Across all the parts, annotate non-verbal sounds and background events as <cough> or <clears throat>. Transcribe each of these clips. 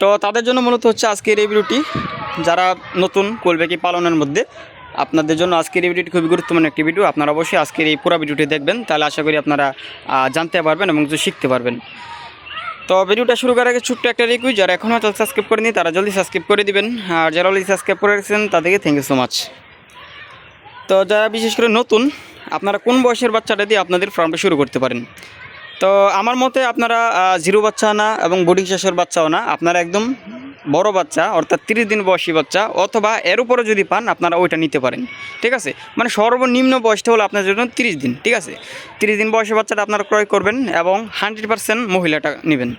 তো তাদের জন্য মূলত হচ্ছে আজকের এই ভিডিওটি। যারা নতুন কোলবেকি পালনের মধ্যে, আপনাদের জন্য আজকের এই ভিডিওটি খুবই গুরুত্বপূর্ণ একটি ভিডিও। আপনারা অবশ্যই আজকের এই পুরো ভিডিওটি দেখবেন, তাহলে আশা করি আপনারা জানতে পারবেন এবং কিছু শিখতে পারবেন। তো ভিডিওটা শুরু করার আগে ছোট্ট একটা রিকুইজ যারা এখনও চ্যানেল সাবস্ক্রাইব করেনি তারা জলদি সাবস্ক্রাইব করে দিবেন। আর যারা অলরেডি সাবস্ক্রাইব করে রেখেছেন, তাদেরকে থ্যাংক ইউ সো মাচ তো যারা বিশেষ করে নতুন, আপনারা কোন বয়সের বাচ্চাটা দিয়ে আপনাদের ফার্মটা শুরু করতে পারেন? তো আমার মতে আপনারা জিরো বাচ্চা না এবং বোর্ডিং শেষের বাচ্চাও না, আপনারা একদম বড় বাচ্চা, অর্থাৎ তিরিশ দিন বয়সী বাচ্চা, অথবা এর উপরে যদি পান, আপনারা ওইটা নিতে পারেন, ঠিক আছে? মানে সর্বনিম্ন বয়সটা হলো আপনার জন্য তিরিশ দিন, ঠিক আছে? তিরিশ দিন বয়সী বাচ্চাটা আপনারা ক্রয় করবেন এবং হান্ড্রেড পার্সেন্ট মহিলাটা নেবেন।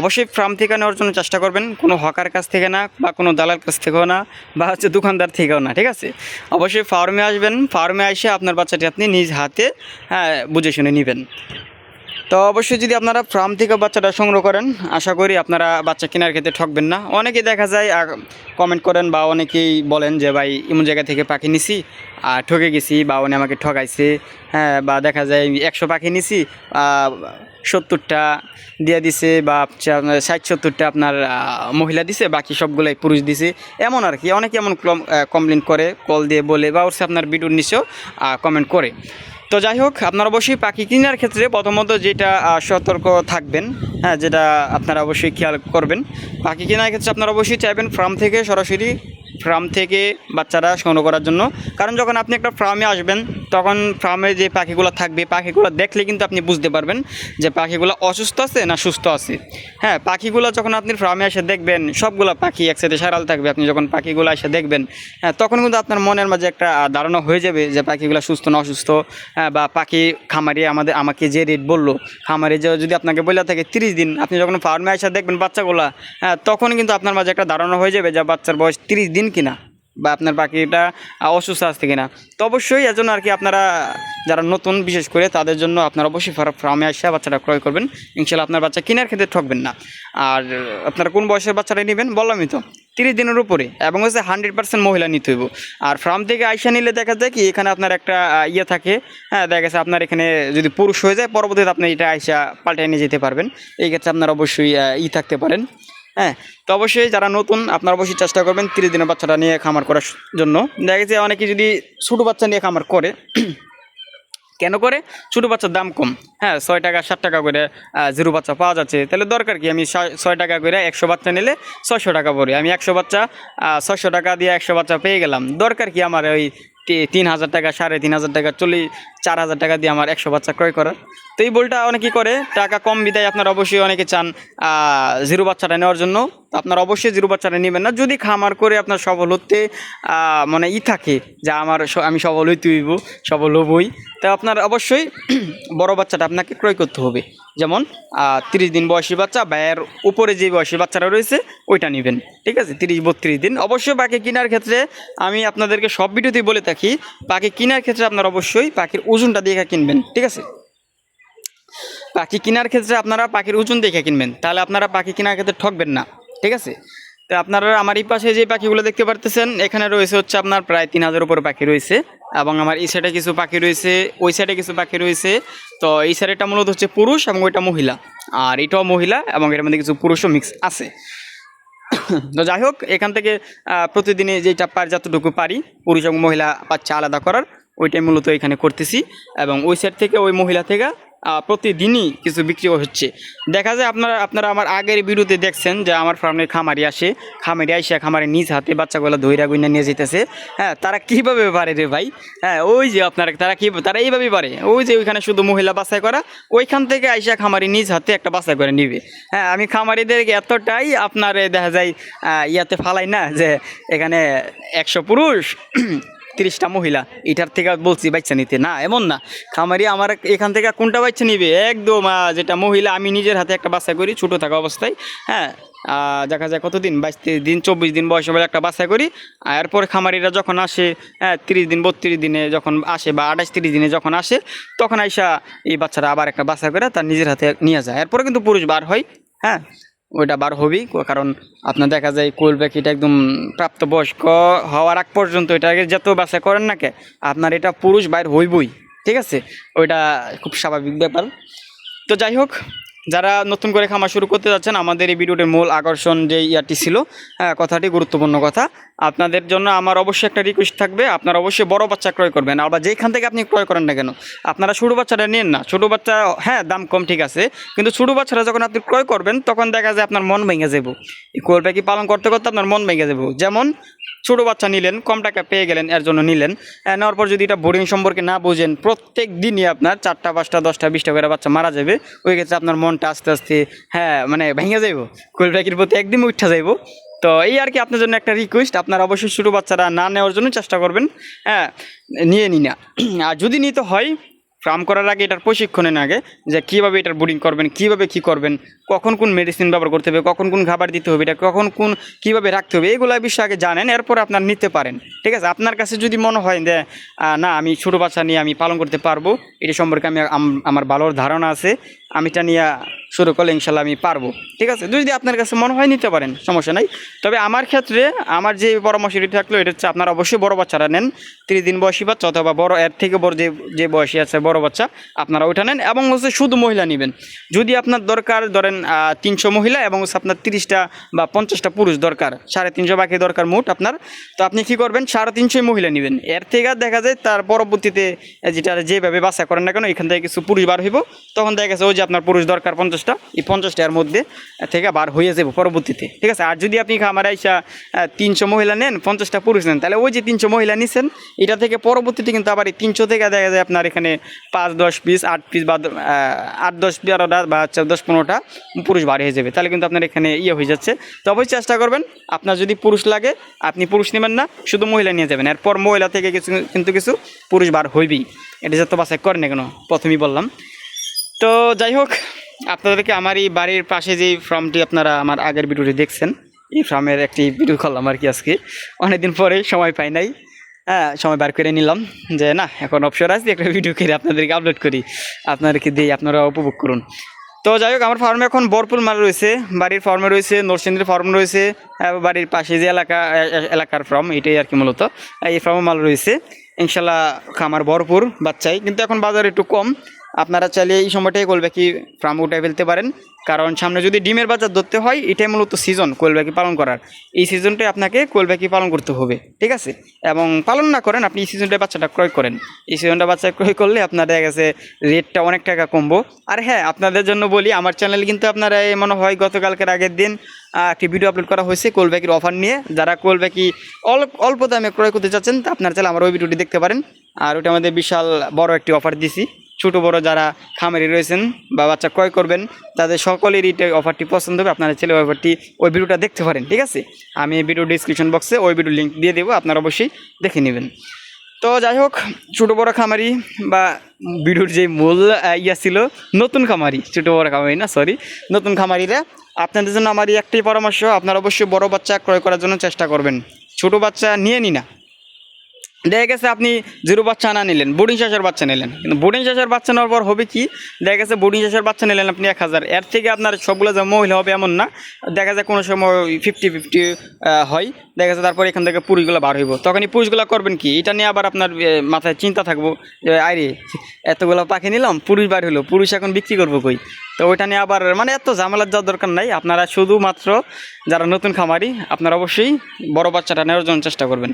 অবশ্যই ফার্ম থেকে নেওয়ার জন্য চেষ্টা করবেন, কোনো হকার কাছ থেকে না, বা কোনো দালাল কাছ থেকেও না, বা হচ্ছে দোকানদার থেকেও না, ঠিক আছে? অবশ্যই ফার্মে আসবেন, ফার্মে এসে আপনার বাচ্চাটি আপনি নিজ হাতে হ্যাঁ বুঝে শুনে নেবেন। তো অবশ্যই যদি আপনারা ফার্ম থেকে বাচ্চাটা সংগ্রহ করেন, আশা করি আপনারা বাচ্চা কেনার ক্ষেত্রে ঠকবেন না। অনেকেই দেখা যায় কমেন্ট করেন বা অনেকেই বলেন যে, ভাই, এমন জায়গা থেকে পাখি নিছি, আর ঠকে গেছি বা উনি আমাকে ঠকাইছে। হ্যাঁ বা দেখা যায়, একশো পাখি নিছি সত্তরটা দিয়ে দিছে বা ষাট সত্তরটা আপনার মহিলা দিছে, বাকি সবগুলাই পুরুষ দিছে। এমন আর কি, অনেকে এমন কমপ্লেন করে কল দিয়ে বলে বা হচ্ছে আপনার ভিডিওর নিচেও কমেন্ট করে। তো যাই হোক, আপনার অবশ্যই পাখি কেনার ক্ষেত্রে প্রথমত যেটা সতর্ক থাকবেন হ্যাঁ যেটা আপনারা অবশ্যই খেয়াল করবেন। পাখি কেনার ক্ষেত্রে আপনারা অবশ্যই চাইবেন ফার্ম থেকে সরাসরি ফার্ম থেকে বাচ্চারা সংগ্রহ করার জন্য। কারণ যখন আপনি একটা ফার্মে আসবেন তখন ফার্মে যে পাখিগুলো থাকবে, পাখিগুলো দেখলে কিন্তু আপনি বুঝতে পারবেন যে পাখিগুলো অসুস্থ আছে না সুস্থ আছে। হ্যাঁ পাখিগুলো যখন আপনি ফার্মে এসে দেখবেন, সবগুলো পাখি একসাথে সারাল থাকবে, আপনি যখন পাখিগুলো এসে দেখবেন হ্যাঁ তখন কিন্তু আপনার মনের মাঝে একটা ধারণা হয়ে যাবে যে পাখিগুলো সুস্থ না অসুস্থ হ্যাঁ বা পাখি খামারি আমাদের, আমাকে যে রেট বলল, খামারি যে যদি আপনাকে বলে থাকে তিরিশ দিন, আপনি যখন ফার্মে এসে দেখবেন বাচ্চাগুলা হ্যাঁ তখন কিন্তু আপনার মাঝে একটা ধারণা হয়ে যাবে যে বাচ্চার বয়স তিরিশ দিন কিনা। বা আপনার পাখিটা অসুস্থ আছে কিনা। তো অবশ্যই এজন্য আর কি আপনারা যারা নতুন, বিশেষ করে তাদের জন্য আপনারা অবশ্যই ফার্মে আসে বাচ্চাটা ক্রয় করবেন। ইনশাল্লাহ আপনার বাচ্চা কেনার ক্ষেত্রে ঠকবেন না। আর আপনারা কোন বয়সের বাচ্চাটা নেবেন বললামই তো, তিরিশ দিনের উপরে। এবং হচ্ছে হান্ড্রেড পার্সেন্ট মহিলা নিতে হইব। আর ফার্ম থেকে আইসা নিলে দেখা যায় কি, এখানে আপনার একটা ইয়ে থাকে। হ্যাঁ দেখা গেছে আপনার এখানে যদি পুরুষ হয়ে যায়, পরবর্তীতে আপনি এটা আইসা পাল্টে নিয়ে যেতে পারবেন। এই ক্ষেত্রে আপনারা অবশ্যই ই থাকতে পারেন। হ্যাঁ তো অবশ্যই যারা নতুন, আপনারা অবশ্যই চেষ্টা করবেন তিরিশ দিনের বাচ্চাটা নিয়ে খামার করার জন্য। দেখা গেছে অনেকে যদি ছোটো বাচ্চা নিয়ে খামার করে, কেন করে? ছোটো বাচ্চার দাম কম। হ্যাঁ ছয় টাকা, সাত টাকা করে জিরো বাচ্চা পাওয়া যাচ্ছে। তাহলে দরকার কি? আমি ছয়- টাকা করে একশো বাচ্চা নিলে ছয়শো টাকা পড়ি। আমি একশো বাচ্চা ছয়শো টাকা দিয়ে একশো বাচ্চা পেয়ে গেলাম। দরকার কি আমার ওই তিন হাজার টাকা, সাড়ে তিন হাজার টাকা চল্লিশ চার হাজার টাকা দিয়ে আমার একশো বাচ্চা ক্রয় করার। তো এই বলটা অনেকেই করে, টাকা কম বিদায় আপনারা অবশ্যই অনেকে চান জিরো বাচ্চাটা নেওয়ার জন্য। আপনারা অবশ্যই জিরো বাচ্চাটা নেবেন না। যদি খামার করে আপনার সফল হতে মানে ই থাকে যে আমার আমি সফল হইতে হইব, সফল হবই, তা আপনার অবশ্যই <clears throat> বড় বাচ্চাটা আপনাকে ক্রয় করতে হবে। যেমন তিরিশ দিন বয়সী বাচ্চা, ব্যয়ের উপরে যে বয়সী বাচ্চারা রয়েছে, ওইটা নেবেন, ঠিক আছে? তিরিশ, বত্রিশ দিন। অবশ্যই পাখি কেনার ক্ষেত্রে আমি আপনাদেরকে সব ভিডিওতেই বলে থাকি, পাখি কেনার ক্ষেত্রে আপনারা অবশ্যই পাখির ওজনটা দেখে কিনবেন, ঠিক আছে? পাখি কেনার ক্ষেত্রে আপনারা পাখির ওজন দেখে কিনবেন, তাহলে আপনারা পাখি কেনার ক্ষেত্রে ঠকবেন না, ঠিক আছে? তো আপনারা আমার এই পাশে যে পাখিগুলো দেখতে পারতেছেন, এখানে রয়েছে হচ্ছে আপনার প্রায় তিন হাজার উপরে পাখি রয়েছে এবং আমার এই সাইডে কিছু পাখি রয়েছে, ওই সাইডে কিছু পাখি রয়েছে। তো এই সাইডেটা মূলত হচ্ছে পুরুষ এবং ওইটা মহিলা। আর এটাও মহিলা এবং এর মধ্যে কিছু পুরুষও মিক্স আছে। <coughs> তো যাই হোক, এখান থেকে প্রতিদিনে যেটা পার, যতটুকু পারি, পুরুষ এবং মহিলা বাচ্চা আলাদা করার, ওইটাই মূলত এখানে করতেছি। এবং ওই সাইড থেকে ওই মহিলা থেকে প্রতিদিনই কিছু বিক্রি হচ্ছে। দেখা যায় আপনারা আপনারা আমার আগের ভিডিওতে দেখছেন যে আমার ফার্মে খামারি আসে, খামারি আইসা খামারে নিজ হাতে বাচ্চাগুলো ধৈরা গুইনা নিয়ে যেতেছে হ্যাঁ তারা কীভাবে পারে রে ভাই? হ্যাঁ ওই যে আপনারা, তারা কী তারা এইভাবেই পারে। ওই যে ওইখানে শুধু মহিলা বাছাই করা, ওইখান থেকে আইসা খামারি নিজ হাতে একটা বাছাই করে নিবে। হ্যাঁ আমি খামারিদেরকে এতটাই আপনার দেখা যায় ইয়াতে ফালাই না যে এখানে একশো পুরুষ তিরিশটা মহিলা, এটার থেকে বলছি বাচ্চা নিতে। না, এমন না। খামারি আমার এখান থেকে কোনটা বাচ্চা নিবে? একদম যেটা মহিলা, আমি নিজের হাতে একটা বাচ্চা করি, ছোটো থাকা অবস্থায় হ্যাঁ? দেখা যায় কতদিন? বাইশ দিন, চব্বিশ দিন বয়সে বেলা একটা বাচ্চা করি এরপর খামারিরা যখন আসে হ্যাঁ তিরিশ দিন, বত্রিশ দিনে যখন আসে বা আঠাশ তিরিশ দিনে যখন আসে, তখন আইসা এই বাচ্চারা আবার একটা বাচ্চা করে তার নিজের হাতে নিয়ে যায়। এরপরে কিন্তু পুরুষ বার হয় হ্যাঁ? ওইটা বার হবি, কারণ আপনার দেখা যায় কোয়েল পাখিটা একদম প্রাপ্তবয়স্ক হওয়ার আগ পর্যন্ত এটাকে যত বাসা করেন না কে, আপনার এটা পুরুষ বাইর হইবই, ঠিক আছে? ওইটা খুব স্বাভাবিক ব্যাপার। তো যাই হোক যারা নতুন করে খামার শুরু করতে যাচ্ছেন, আমাদের এই ভিডিওটির মূল আকর্ষণ যে ইয়ারটি ছিল হ্যাঁ কথাটি গুরুত্বপূর্ণ কথা। আপনাদের জন্য আমার অবশ্যই একটা রিকোয়েস্ট থাকবে, আপনারা অবশ্যই বড় বাচ্চা ক্রয় করবেন। আবার যেখান থেকে আপনি ক্রয় করেন না কেন, আপনারা ছোটো বাচ্চাটা নেন না। ছোটো বাচ্চা হ্যাঁ দাম কম, ঠিক আছে। কিন্তু ছোটো বাচ্চাটা যখন আপনি ক্রয় করবেন, তখন দেখা যায় আপনার মন ভেঙে যাব। কোল পাখি পালন করতে করতে আপনার মন ভেঙে যাব। যেমন, ছোটো বাচ্চা নিলেন, কম টাকা পেয়ে গেলেন, এর জন্য নিলেন। নেওয়ার পর যদি এটা বোর্ডিং সম্পর্কে না বুঝেন, প্রত্যেক দিনই আপনার চারটা, পাঁচটা, দশটা, বিশটা করে বাচ্চা মারা যাবে। ওই ক্ষেত্রে আপনার মনটা আস্তে আস্তে হ্যাঁ মানে ভেঙে যাইব। কোল পাখির প্রতি একদিন উঠা যাইব। তো এই আর কি আপনার জন্য একটা রিকোয়েস্ট আপনারা অবশ্যই ছোটো বাচ্চারা না নেওয়ার জন্য চেষ্টা করবেন। হ্যাঁ নিয়ে নি না আর যদি নিতে হয় ফার্ম করার আগে এটার প্রশিক্ষণের নেন আগে, যে কীভাবে এটার ব্রিডিং করবেন, কীভাবে কী করবেন, কখন কোন মেডিসিন ব্যবহার করতে হবে, কখন কোন খাবার দিতে হবে, এটা কখন কোন, কীভাবে রাখতে হবে, এগুলো বিষয়ে আগে জানেন, এরপর আপনার নিতে পারেন। ঠিক আছে? আপনার কাছে যদি মনে হয় যে না, আমি ছোটো বাচ্চা নিয়ে আমি পালন করতে পারব, এটা সম্পর্কে আমি আমার ভালো ধারণা আছে, আমি এটা নিয়ে শুরু করলে ইনশাল্লাহ আমি পারব। ঠিক আছে? যদি আপনার কাছে মনে হয় নিতে পারেন, সমস্যা নাই। তবে আমার ক্ষেত্রে আমার যে পরামর্শটি থাকল, এটা হচ্ছে আপনারা অবশ্যই বড় বাচ্চারা নেন। তিরিশ দিন বয়সী বাচ্চা অথবা বড়, এর থেকে বড় যে যে বয়সী আছে বড় বাচ্চা, আপনারা ওইটা নেন এবং হচ্ছে শুধু মহিলা নেবেন। যদি আপনার দরকার, ধরেন তিনশো মহিলা এবং হচ্ছে আপনার তিরিশটা বা পঞ্চাশটা পুরুষ দরকার, সাড়ে তিনশো বাকি দরকার মোট আপনার, তো আপনি কি করবেন? সাড়ে তিনশোই মহিলা নেবেন। এর থেকে দেখা যায় তার পরবর্তীতে, যেটা যেভাবে বাসা করেন না কেন, এখান থেকে কিছু পুরুষ বার হইব, তখন দেখা গেছে, ওই যে আপনার পুরুষ দরকার পঞ্চাশটা, এই পঞ্চাশটার মধ্যে থেকে বার হয়ে যাবে পরবর্তীতে। ঠিক আছে? আর যদি আপনি খামার আইসা তিনশো মহিলা নেন, পঞ্চাশটা পুরুষ নেন, তাহলে ওই যে তিনশো মহিলা নিছেন, এটা থেকে পরবর্তীতে কিন্তু আবার এই তিনশো থেকে দেখা যায় আপনার এখানে পাঁচ, দশ পিস, আট পিস বা আট, দশ, বারোটা বা চার দশ, পনেরোটা পুরুষ বার হয়ে যাবে। তাহলে কিন্তু আপনার এখানে ইয়ে হয়ে যাচ্ছে। তো অবশ্যই চেষ্টা করবেন, আপনার যদি পুরুষ লাগে, আপনি পুরুষ নেবেন না, শুধু মহিলা নিয়ে যাবেন। এরপর মহিলা থেকে কিছু, কিন্তু কিছু পুরুষ বার হইবেই। এটা যত বাসায় করেন কেন? প্রথমেই বললাম। তো যাই হোক আপনাদেরকে আমার এই বাড়ির পাশে যে ফার্মটি আপনারা আমার আগের ভিডিওটি দেখছেন, এই ফার্মের একটি ভিডিও করলাম আর কি আজকে। অনেকদিন পরে সময় পাই নাই। হ্যাঁ সময় বার করে নিলাম যে, না, এখন অবসর আছে, একটা ভিডিও করে আপনাদেরকে আপলোড করি। আপনাদেরকে দিই আপনারা উপভোগ করুন। তো যাই হোক, আমার ফার্মে এখন ভরপুর মাল রয়েছে। বাড়ির ফার্মে রয়েছে, নরসিংদীর ফার্ম রয়েছে বাড়ির পাশে যে এলাকা এলাকার ফার্ম এটাই আর কি মূলত। এই ফার্মে মাল রয়েছে। ইনশাল্লাহ খামার ভরপুর, বাচ্চাই। কিন্তু এখন বাজার একটু কম। আপনারা চাইলে এই সময়টাই কোলব্যাকি ফার্ম উঠে ফেলতে পারেন। কারণ সামনে যদি ডিমের বাজার ধরতে হয়, এটাই মূলত সিজন কোলব্যাকি পালন করার। এই সিজনটাই আপনাকে কোলব্যাকি পালন করতে হবে, ঠিক আছে? এবং পালন না করেন, আপনি এই সিজনটায় বাচ্চাটা ক্রয় করেন। এই সিজনটা বাচ্চা ক্রয় করলে আপনার দেখা গেছে রেটটা অনেক টাকা কমবো। আর হ্যাঁ আপনাদের জন্য বলি, আমার চ্যানেলে কিন্তু আপনারা মনে হয় গতকালকের আগের দিন একটি ভিডিও আপলোড করা হয়েছে কোলব্যাকির অফার নিয়ে। যারা কোলব্যাকি অল্প দামে ক্রয় করতে চাচ্ছেন তা আপনারা চাইলে আমার ওই ভিডিওটি দেখতে পারেন। আর ওটা আমাদের বিশাল বড় একটি অফার দিছি। ছোটো বড় যারা খামারি রয়েছেন বা বাচ্চা ক্রয় করবেন, তাদের সকলেরই এটা অফারটি পছন্দ হবে। আপনারা ছেলে অফারটি ওই ভিডিওটা দেখতে পারেন, ঠিক আছে? আমি ভিডিও ডিসক্রিপশন বক্সে ওই ভিডিও লিঙ্ক দিয়ে দেবো, আপনারা অবশ্যই দেখে নেবেন। তো যাই হোক, ছোটো বড় খামারি বা ভিডিওর যে মূল ইয়া ছিল, নতুন খামারি, ছোটো বড় খামারি না সরি নতুন খামারিরা, আপনাদের জন্য আমার এই একটাই পরামর্শ, আপনারা অবশ্যই বড় বাচ্চা ক্রয় করার জন্য চেষ্টা করবেন। ছোটো বাচ্চা নিয়ে নি না দেখা গেছে আপনি জিরো বাচ্চা না নিলেন বোর্ডিং শেষের বাচ্চা নিলেন। কিন্তু বোর্ডিং শেষের বাচ্চা নেওয়ার পর হবে কি? দেখা গেছে বোর্ডিং শেষের বাচ্চা নিলেন আপনি এক হাজার। এর থেকে আপনার সবগুলো যে মহিলা হবে এমন না, দেখা যায় কোনো সময় ফিফটি ফিফটি হয়। দেখা যাচ্ছে তারপর এখান থেকে পুরুষগুলো বার হইব। তখনই পুরুষগুলো করবেন কি? এটা নিয়ে আবার আপনার মাথায় চিন্তা থাকব যে আরে এতগুলো পাখি নিলাম পুরুষ বার হলো পুরুষ এখন বিক্রি করব কই? তো ওইটা নিয়ে আবার মানে এত ঝামেলার যাওয়ার দরকার নাই। আপনারা শুধুমাত্র যারা নতুন খামারি, আপনারা অবশ্যই বড় বাচ্চাটা নেওয়ার জন্য চেষ্টা করবেন।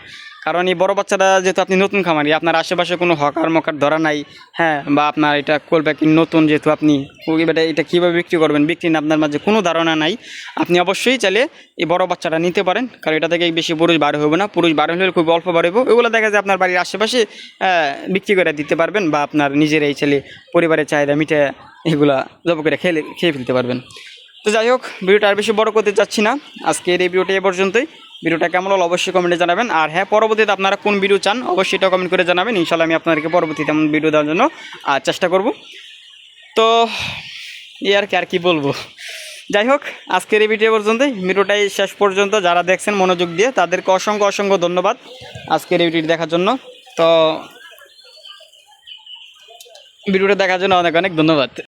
কারণ এই বড় বাচ্চাটা যেহেতু আপনি নতুন খামারি, আপনার আশেপাশে কোনো হকার মকার ধরা নাই হ্যাঁ বা আপনার এটা করবে কি নতুন যেহেতু আপনি এটা কীভাবে বিক্রি করবেন, বিক্রি নিয়ে আপনার মাঝে কোনো ধারণা নাই। আপনি অবশ্যই চাইলে এই বড় বাচ্চাটা নিতে পারেন, কারণ এটা থেকে বেশি পুরুষ বার হবে না, পুরুষ বার হলে খুব অল্প বার হইব। ওগুলো দেখা যায় আপনার বাড়ির আশেপাশে বিক্রি করে দিতে পারবেন, বা আপনার নিজের এই ছেলে পরিবারের চাহিদা মিটে এগুলা জব করে খেলে, খেয়ে ফেলতে পারবেন। তো যাই হোক, ভিডিওটা আর বেশি বড় করতে চাচ্ছি না। আজকের এই ভিডিওটা এ পর্যন্তই। ভিডিওটা কেমন হলো অবশ্যই কমেন্টে জানাবেন। আর হ্যাঁ পরবর্তীতে আপনারা কোন ভিডিও চান, অবশ্যই এটা কমেন্ট করে জানাবেন। ইনশাল্লাহ আমি আপনাদেরকে পরবর্তীতে এমন ভিডিও দেওয়ার জন্য চেষ্টা করব। তো, এই আর কি আর কি বলব? যাই হোক, আজকের এই ভিডিও পর্যন্তই। ভিডিওটাই শেষ পর্যন্ত। যারা দেখছেন মনোযোগ দিয়ে, তাদেরকে অসংখ্য অসংখ্য ধন্যবাদ আজকের এই ভিডিওটি দেখার জন্য। তো, ভিডিওটা দেখার জন্য অনেক অনেক ধন্যবাদ।